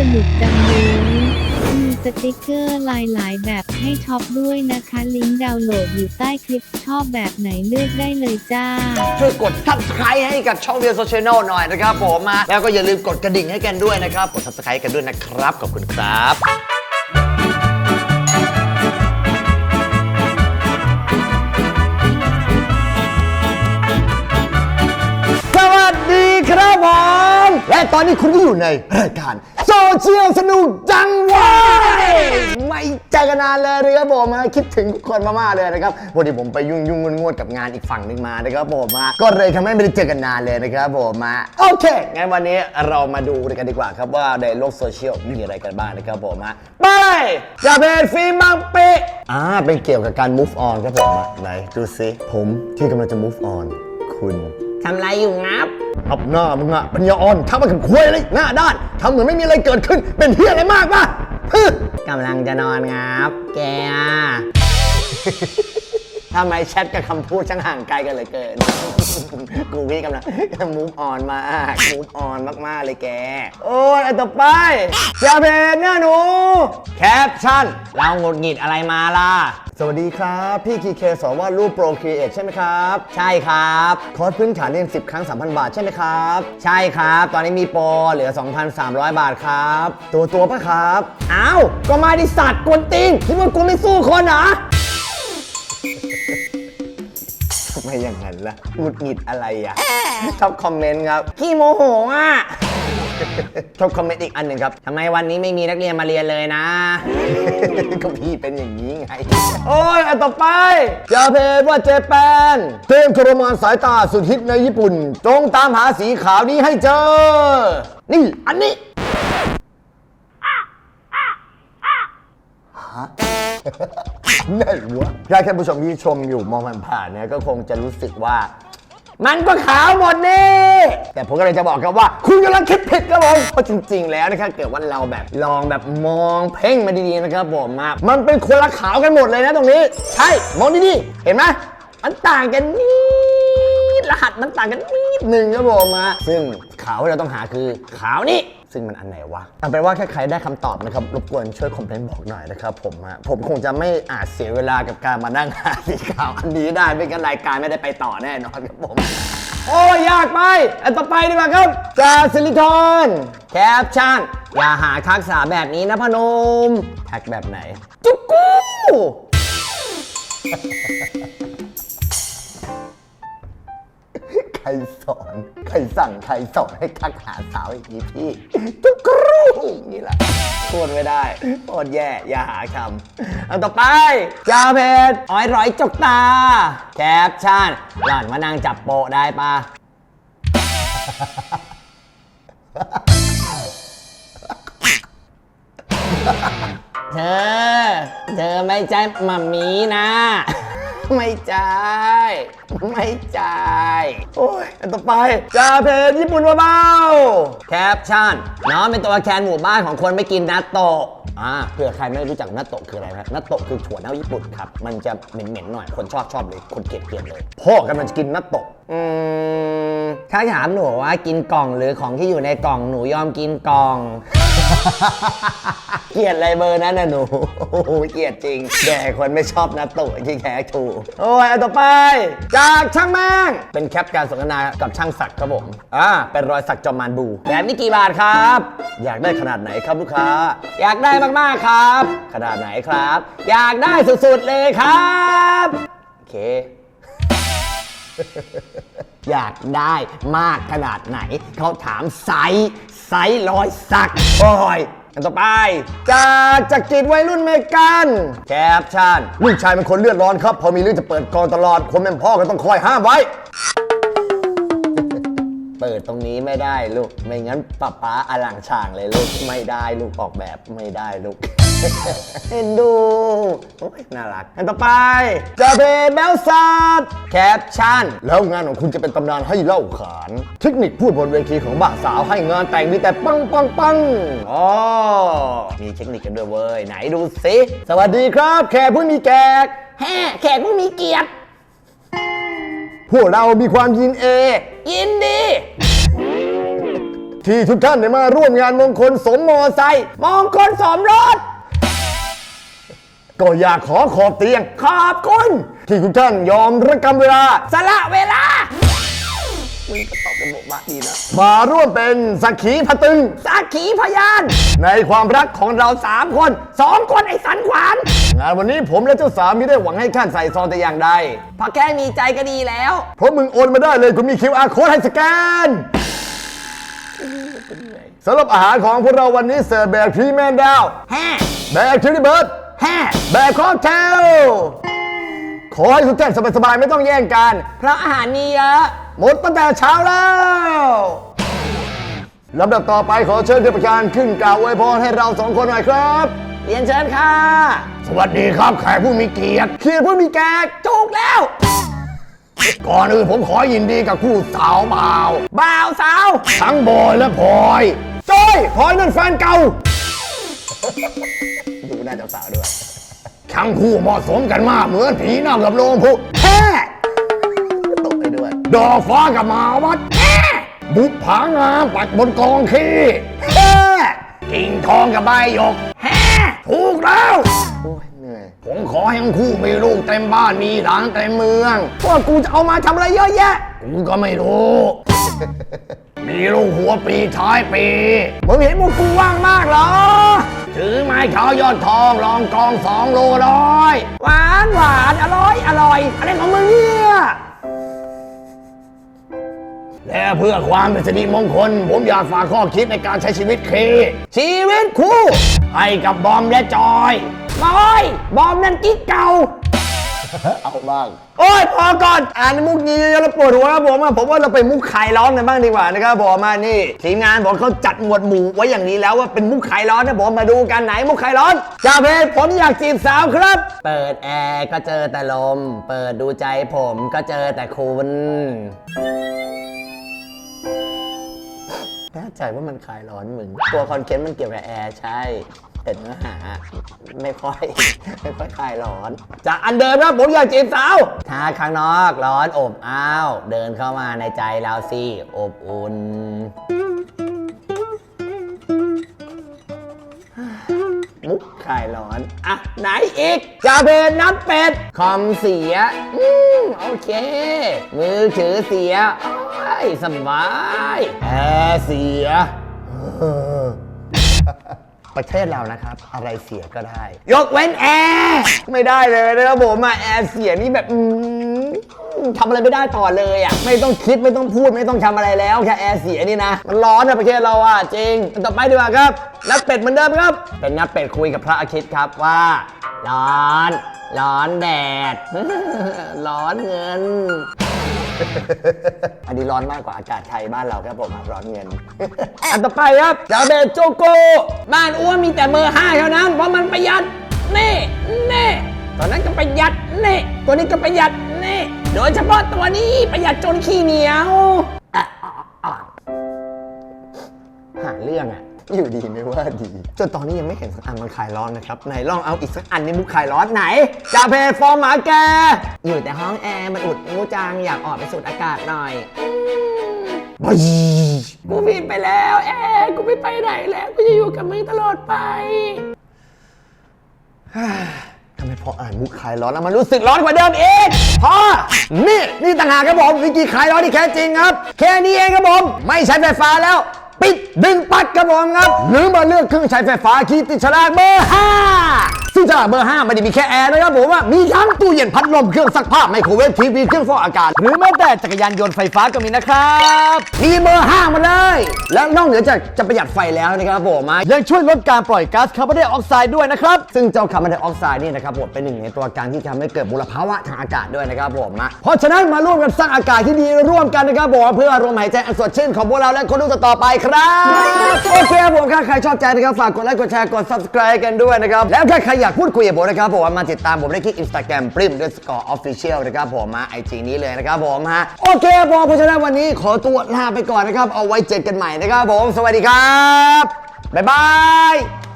สนุกจังเลยมีสติกเกอร์ลายหลายแบบให้ช็อปด้วยนะคะ ลิงก์ดาวน์โหลดอยู่ใต้คลิปชอบแบบไหนเลือกได้เลยจ้า ช่วยกด subscribe ให้กับช่องเวียโซเชียลหน่อยนะครับผมมาแล้วก็อย่าลืมกดกระดิ่งให้กันด้วยนะครับ กด subscribe กันด้วยนะครับ ขอบคุณครับสวัสดีครับผมและตอนนี้คุณก็อยู่ในรายการ โซเชียลสนุกจังเว้ยไม่เจอกันนานเลยนะครับผมฮะคิดถึงทุกคนมากๆเลยนะครับวันนี้ผมไปยุ่งยุ่งงวดๆกับงานอีกฝั่งหนึ่งมานะครับผมฮะก็เลยทำให้ไม่ได้เจอกันนานเลยนะครับผมมาโอเคงั้นวันนี้เรามาดูกันดีกว่าครับว่าในโลกโซเชียลมีอะไรกันบ้างนะครับผมฮะไปจะเป็นฟิล์มบางปีอ่าเป็นเกี่ยวกับการ move on ครับผมฮะไหนดูซิผมที่กำลังจะ move on คุณ ทำไรอยู่งับ อับหน้ามึงอะปัญญาอ่อนทักมากับควยเลยหน้าด้านทำเหมือนไม่มีอะไรเกิดขึ้น เป็นเฮียอะไรมากปะฮึกำลังจะนอนงับ แกอะทำไมแชทกับคำพูดช่างห่างไกลกันเหลยเกิน กูพี่กำลังมูฟออนมากมูฟออนมาก ๆ เลยแก โอ้ยอันต่อไปจะเป็นหน้าหนู แคปชั่น เราหงุดหงิดอะไรมาล่ะ สวัสดีครับ พี่คีเคสอนวาดรูปโปรครีเอทใช่ไหมครับ ใช่ครับ คอร์สพื้นฐานเรียน 10 ครั้ง 3,000 บาทใช่ไหมครับ ใช่ครับ ตอนนี้มีโปรเหลือ 2,300 บาทครับ ตัวตัวปะครับ อ้าว ก็มาดิสัตว์กวนตีนคิดว่ากูไม่สู้คนเหรอทำไมอย่างนั้นล่ะหงุดหงิดอะไรอะชอบคอมเมนต์ครับขี้โมโหอะ ชอบคอมเมนต์อีกอันหนึ่งครับทำไมวันนี้ไม่มีนักเรียนมาเรียนเลยนะ ก็พี่เป็นอย่างนี้ไง โอ้ยอันต่อไปจาเพจว่าเจแปนเตรียมทรมานสายตาสุดฮิตในญี่ปุ่น จงตามหาสีขาวนี้ให้เจอ นี่อันนี้ฮะไหนวะถ้าท่านผู้ชมที่ชมอยู่มองผ่านๆเนี่ยก็คงจะรู้สึกว่า มันก็ขาวหมดนี่แต่ผมก็เลยจะบอกครับว่า คุณกำลังคิดผิดครับผมเพราะจริง ๆ แล้วนะครับเกิดว่าเราแบบลองแบบมองเพ่งมาดีๆนะครับผมมามันเป็นคนละขาวกันหมดเลยนะตรงนี้ ใช่มองดีๆเห็นไหมมันต่างกันนิดรหัสมันต่างกันนิดหนึ่งครับผมมาซึ่งขาวที่เราต้องหาคือขาวนี่ ซึ่งมันอันไหนวะเอาเป็นว่าถ้าใครได้คำตอบนะครับรบกวนช่วยคอมเมนต์บอกหน่อยนะครับผมฮะผมคงจะไม่อาจเสียเวลากับการมานั่งหาสีขาวอันนี้ได้ไม่งั้นรายการไม่ได้ไปต่อแน่นอนครับผมโอ้ยากไปอันต่อไปดีกว่าครับจาซิลิคอนแคปชั่นอย่าหาทักษะแบบนี้นะพนมแท็กแบบไหน จุกกู รสอน ใครสั่งใครสอนให้ทักหาสาวอีกทีพี่ทุกครู่นี่แหละพูดไม่ได้โคตรแย่ อย่าหาคำอันต่อไปจาเพจอ้อยร้อยจกตา แคปชั่นหล่อนมานั่งจับโปะได้ปะเธอ เธอไม่ใช่มัมมี่นะ ไม่จ่าย ไม่จ่าย โอ้ยอันต่อไปจาเพจญี่ปุ่นเบาแคปชั่นน้องเป็นตัวแทนหมู่บ้านของคนไม่กินนัตโตะอ่าเผื่อใครไม่รู้จักนัตโตะคืออะไรนะนัตโตะคือถั่วเน่าญี่ปุ่นครับ มันจะเหม็นๆหน่อย คนชอบชอบเลย คนเกลียดเกลียดเลย พ่อกำลังจะกินนัตโตะอืมถ้าถามหนูว่ากินกล่องหรือของที่อยู่ในกล่องหนูยอมกินกล่อง เกลียดอะไรเบอร์นั้นนะหนูโอ้โหเกลียดจริง แด่คนไม่ชอบนัตโตะที่แท้ถูกโอ้ยอันต่อไป จากช่างแม่ง เป็นแคปการสนทนากับช่างศักดิ์ครับผมอ่าเป็นรอยสักจอมมานบู แบบนี้กี่บาทครับ อยากได้ขนาดไหนครับลูกค้า อยากได้มากๆครับ ขนาดไหนครับ อยากได้สุดๆเลยครับโอเคอยากได้มากขนาดไหน เขาถามไซส์ ไซส์รอยสักโอ้ยอันต่อไปจากจากกิจวัยรุ่นเมกันแคปชั่นลูกชายเป็นคนเลือดร้อนครับ พอมีเรื่องจะเปิดกองตลอด คนเป็นพ่อก็ต้องคอยห้ามไว้ เปิดตรงนี้ไม่ได้ลูก ไม่งั้นป้าป๊าอลังช่างเลยลูก ไม่ได้ลูกออกแบบไม่ได้ลูก เอ็นดู โอ้ยน่ารักอันต่อไปจะเป็นแมวสัตว์แคปชั่น แล้วงานของคุณจะเป็นตำนานให้เล่าขาน เทคนิคพูดบนเวทีของบ่าวสาวให้งานแต่งมีแต่ปังปังปังอ๋อมีเทคนิคกันด้วยเว้ย ไหนดูสิสวัสดีครับ แขกผู้มีแขกแฮ่แขกผู้มีเกียรติพวกเรามีความยินเอ ยินดี ที่ทุกท่านได้มาร่วมงานมงคลสมมอไซค์มงคลสมรส ก็อยากขอขอบเตียง ขอบคุณ ที่ทุกท่านยอมระกำเวลา สละเวลามึงก็ตอบเป็นโมบะดีนะ มาร่วมเป็นสักขีพตึง สักขีพยาน ในความรักของเราสามคนสองคนไอ้สันขวานงานวันนี้ผมและเจ้าสาวไม่ได้หวังให้ท่านใส่ซองแต่อย่างใดพอแค่มีใจก็ดีแล้ว เพราะมึงโอนมาได้เลยกูมี QR code ให้สแกนสำหรับอาหารของพวกเราวันนี้เสิร์ฟแบบพรีเมียมดาวแฮ่แบบคิวริเบิร์ด แฮ่แบบค็อกเทลขอให้ทุกท่านสบายๆ ไม่ต้องแย่งกัน เพราะอาหารมีเยอะ หมดตั้งแต่เช้าแล้วลำดับต่อไปขอเชิญเทพการขึ้นกล่าวอวยพรให้เราสองคนหน่อยครับ เรียนเชิญค่ะ สวัสดีครับแขกผู้มีเกียรติเกียรติผู้มีแขกถูกแล้ว ก่อนอื่นผมขอยินดีกับคู่สาวบ่าว บ่าวสาว ทั้งบอยและพลอยจ้อยพลอยนั่นแฟนเก่าดูห น้าเจ้าสาวด้วย ทั้งคู่เหมาะสมกันมากเหมือนผีเน่ากับโลงพุแฮ่ตกไปด้วย ดอกฟ้ากับหมาวัดแฮ่บุกผางามปัดบนกองขี้แฮ่กิ่งทองกับใบหยกแฮ่ถูกแล้วโอ้ยเหนื่อยผมขอให้ทั้งคู่มีลูกเต็มบ้านมีหลานเต็มเมืองพวกกูจะเอามาทำอะไรเยอะแยะกูก็ไม่รู้ มีลูกหัวปีท้ายปีมึงเห็นพวกกูว่างมากเหรอ ถือไม้เท้ายอดทองลองกองสองโลร้อย หวานหวานอร่อยอร่อยอะไรของมึงเนี่ยและเพื่อความเป็นสิริมงคล ผมอยากฝากข้อคิดในการใช้ชีวิตคือชีวิตคู่ ให้กับบอมและจอยบอย บอมนั่นกิ๊กเก่า เอาบ้าง โอ้ยพอก่อนอ่านมุกนี้เยอะๆแล้วปวดหัวครับผมอะผมว่าเราไปมุกไข่ร้อนกันบ้างดีกว่านะครับผมมานี่ทีมงานบอกเขาจัดหมวดหมู่ไว้อย่างนี้แล้วว่าเป็นมุกไข่ร้อนนะผมมาดูกันไหนมุกไข่ร้อนจ่าเพชผมอยากจีบสาวครับ เปิดแอร์ก็เจอแต่ลม เปิดดูใจผมก็เจอแต่คุณแน่ใจว่ามันคลายร้อนมึงตัวคอนเทนต์มันเกี่ยวกับแอร์ใช่ แต่เนื้อหา ไม่ค่อย ไม่ค่อยคลายร้อน จากอันเดิมครับผมอยากจีบสาว ถ้าข้างนอกร้อนอบอ้าว เดินเข้ามาในใจเราสิอบอุ่นมุกคลายร้อน อะ ไหนอีกจ่าเพนน้ำเป็ด คอมเสีย อืมโอเค มือถือเสียโอ้ยสบายแอร์เสีย ประเทศเรานะครับ อะไรเสียก็ได้ ยกเว้นแอร์ไม่ได้เลยนะครับผมอะแอร์เสียนี่แบบอืมทำอะไรไม่ได้ต่อเลยอะไม่ต้องคิดไม่ต้องพูดไม่ต้องทำอะไรแล้วแค่แอร์เสียนี่นะมันร้อนนะประเทศเราอะจริงต่อไปดีกว่าครับนักเป็ดเหมือนเดิมครับ เป็นนักเป็ดคุยกับพระอาทิตย์ครับว่า ร้อน ร้อนแดด ร้อนเงิน อันนี้ร้อนมากกว่าอากาศไทยบ้านเราครับผมอะร้อนเงิน อันต่อไปครับจาเบตโจโก บ้านอ้วนมีแต่เบอร์ห้าเท่านั้น เพราะมันประหยัดนี่นี่ตอนนั้นก็ประหยัดนี่ตัวนี้ก็ประหยัดนี่โดยเฉพาะตัวนี้ประหยัดจนขี้เหนียวอะอะอะหาเรื่องอะ อยู่ดีไม่ว่าดี จนตอนนี้ยังไม่เห็นสักอันมันคลายร้อนนะครับไหนลองเอาอีกสักอันนี้มุกคลายร้อนไหนจาเพตฟอร์มหมาแก อยู่แต่ห้องแอร์มันอุดมูจังอยากออกไปสูดอากาศหน่อยบอยกูบินไปแล้วแอร์กูไม่ไปไหนแล้วกูจะอยู่กับมึงตลอดไปทำไมพออ่านมุกคลายร้อนแล้วมันรู้สึกร้อนกว่าเดิมอีกพอนี่นี่ต่างหากครับผมวิธีคลายร้อนที่แท้จริงครับ แค่นี้เองครับผม ไม่ใช้ไฟฟ้าแล้ว ปิดดึงปัดกระบอกครับ หรือมาเลือกเครื่องใช้ไฟฟ้าคีติดฉลาดเบอร์ห้าซึ่งฉลาเบอร์ห้าไม่ได้มีแค่แอร์นะครับผมว่ามีทั้งตู้เย็นพัดลมเครื่องซักผ้าไมโครเวฟทีวีเครื่องฟอกอากาศ หรือแม้แต่จักรยานยนต์ไฟฟ้าก็มีนะครับมีเบอร์ห้ามาเลย แล้วนอกเหนือจากจะประหยัดไฟแล้วนะครับผมอะยังช่วยลดการปล่อยก๊าซคาร์บอนไดออกไซด์ด้วยนะครับซึ่งเจ้าคาร์บอนไดออกไซด์นี่นะครับผมเป็นหนึ่งในตัวการที่ทำให้เกิดมลภาวะทางอากาศด้วยนะครับผมอะเพราะฉะนั้นมาร่วมกันสร้างอากาศที่ดีร่วมกันนะครับผมเพื่อรวมหายใจอันสดชื่นของพวกเราและคนดูต่อไปครับ เคครับผมถ้าใครชอบใจนะครับ ฝากกดไลค์กดแชร์กด subscribe กันด้วยนะครับ แล้วถ้าใครอยากพูดคุยกับผมนะครับผมมาติดตามผมได้ที่ Instagram ปริมด้วยสกอร์ออฟฟิเชียลนะครับผมมาไอจีนี้เลยนะครับผมฮะโอเคครับผมเพราะฉะนั้นวันนี้ขอตัวลาไปก่อนนะครับ เอาไว้เจอกันใหม่นะครับผม สวัสดีครับบ๊ายบาย